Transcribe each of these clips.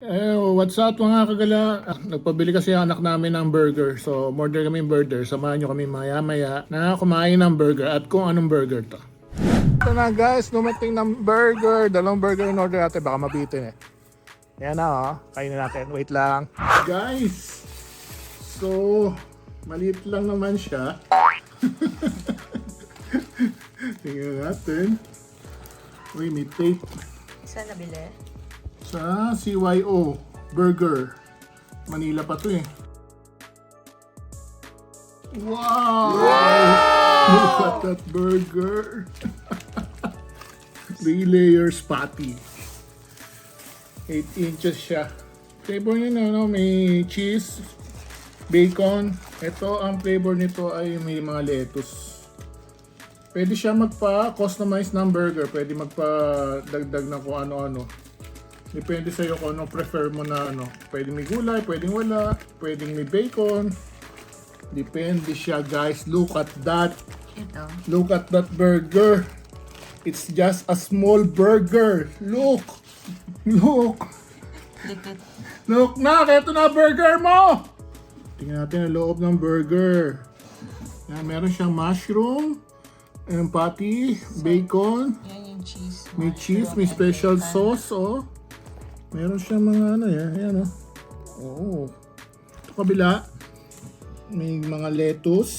Eh, what's up mga kagala? Ah, Nagpabili kasi ang anak namin ng burger. So, order kami burger. Samahan nyo kami maya-maya na kumain ng burger at kung anong burger to. Ito na guys, dumating ng burger. Dalawang burger in order natin. Baka mabitin eh. Yan na oh. Kainin natin. Wait lang. Guys! So, maliit lang naman siya. Tingnan natin. Uy, may tape Saan nabili? Sa CYO Burger. Manila pa to eh. Wow! Look at that burger. Three layers patty. 8 inches siya. Flavor niya na, no? may cheese, bacon. Ito, ang flavor nito ay may mga lettuce. Pwede siya magpa-customize ng burger. Pwede magpa-dagdag na kung ano-ano. Depende sa'yo kung ano prefer mo na ano. Pwedeng may gulay, pwedeng wala, pwedeng may bacon. Depende siya guys. Look at that. Ito. Look at that burger. It's just a small burger. Look. Look. Look na, eto na burger mo. Tingnan natin ang loob ng burger. Yan, meron siyang mushroom, and patty, bacon, Yan yung cheese. may cheese, may special sauce, oh. Meron siyang mga ano yan, yan oh. Oo. Ito kabila, may mga lettuce,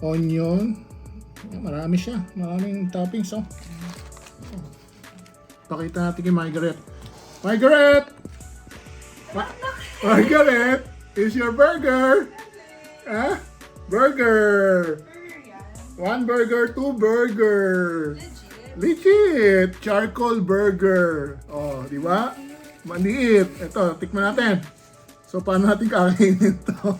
onion, marami siya. Maraming toppings, oh. Pakita natin kay Margaret. Margaret! Ma- Margaret! Is your burger? Huh? Burger! One burger, two burger. Legit! Charcoal burger. Oh, di ba? Maliit. Ito, tikman natin. So, paano natin kakainin to?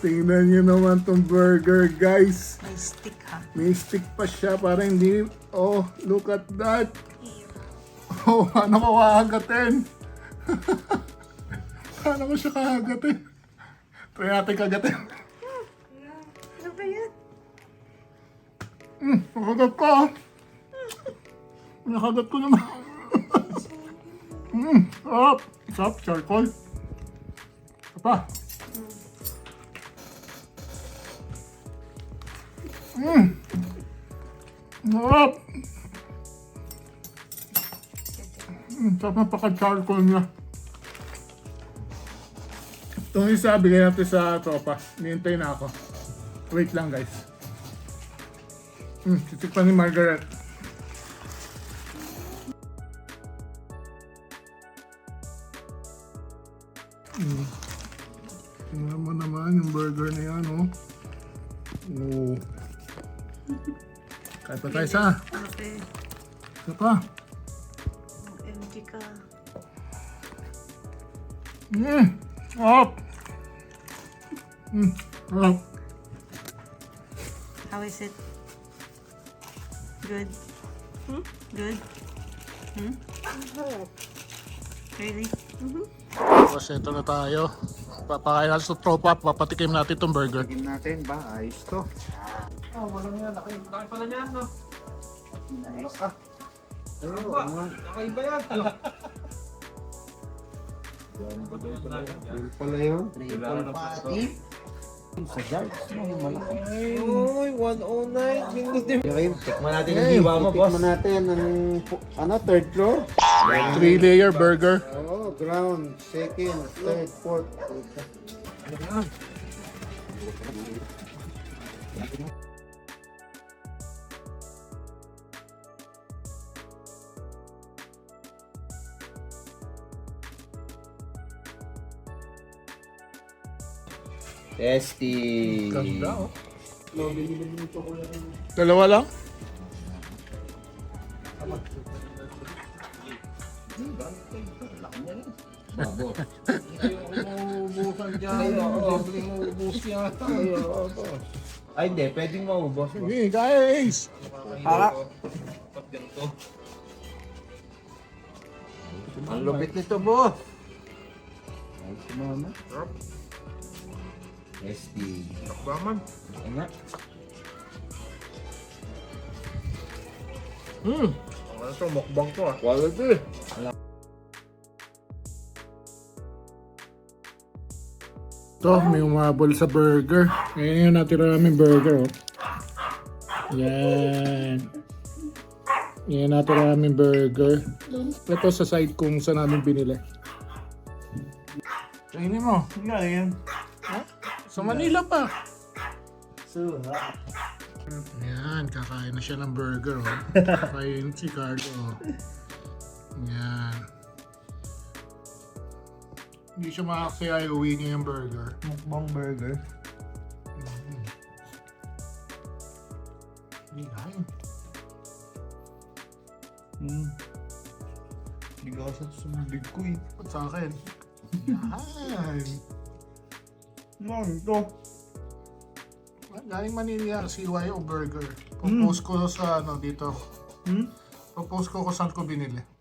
Tingnan nyo naman tong burger, guys. May stick ha. May stick pa siya para hindi... Oh, look at that. Oh, paano ko kakagatin? paano ko siya kakagatin? Try natin kagatin. Hmm, nakagat ko. Nakagat ko naman. Hmm, sarap. Sarap, charcoal. Ito pa. Hmm. Sarap. Hmm, sarap na paka-charcoal niya. Itong isa, bigay natin sa tropa. Nihintay na ako. Wait lang guys. Hmm, titikpan ni Margaret. Hmm. Tingnan mo naman yung burger na yan, oh. Oh. Kahit pa tayo sa. Ate, Isa pa. OMG ka. Hmm. Sarap. Hmm. Sarap. How is it? Good? Hmm? Good? Hmm? Really? Tapos ito na tayo. Papakain natin sa tropa. Papatikim natin itong burger. Tingin natin ba? Ayos to. Oh, walang yan. Laki, laki pala niyan, no? Ah. Ayun, mga Kakaiba yan. Yun pala yun. Triple patty. Sa no, yung malaki. Uy, 109. Bingo din. Ayun, Tikman natin ang Hey, diwa mo, boss. tikman natin ang, pu- ano, third floor? Three layer burger. Oo, ground, second, third, fourth. Testy. Ganda, oh. Dalawa lang? Ay, hindi. Pwedeng maubos. Sige, guys! Para. Ang lupit nito, boss. Ayos naman. Testy. SD. Bakman. Ingat. Hmm. Ano to? Mukbang to ah. Quality. Ito, may umabol sa burger. Ngayon yung natira namin burger. Oh. Yan. Yan natira namin burger. Ito sa site kung saan namin binili. Kainin mo. Kainin. Sa Manila pa. So, Yan, kakain na siya ng burger, oh. Kakain si Carlo, oh. Yan. Hindi siya makakasaya uwi niya yung burger. mukbang burger. Hindi kain. Hmm. Hindi ka sa bibig ko eh. Ba't sa akin? Yan. Ano ito? Galing Manila, CYO Burger. Popost ko sa ano dito. Hmm? Popost ko kung saan ko binili.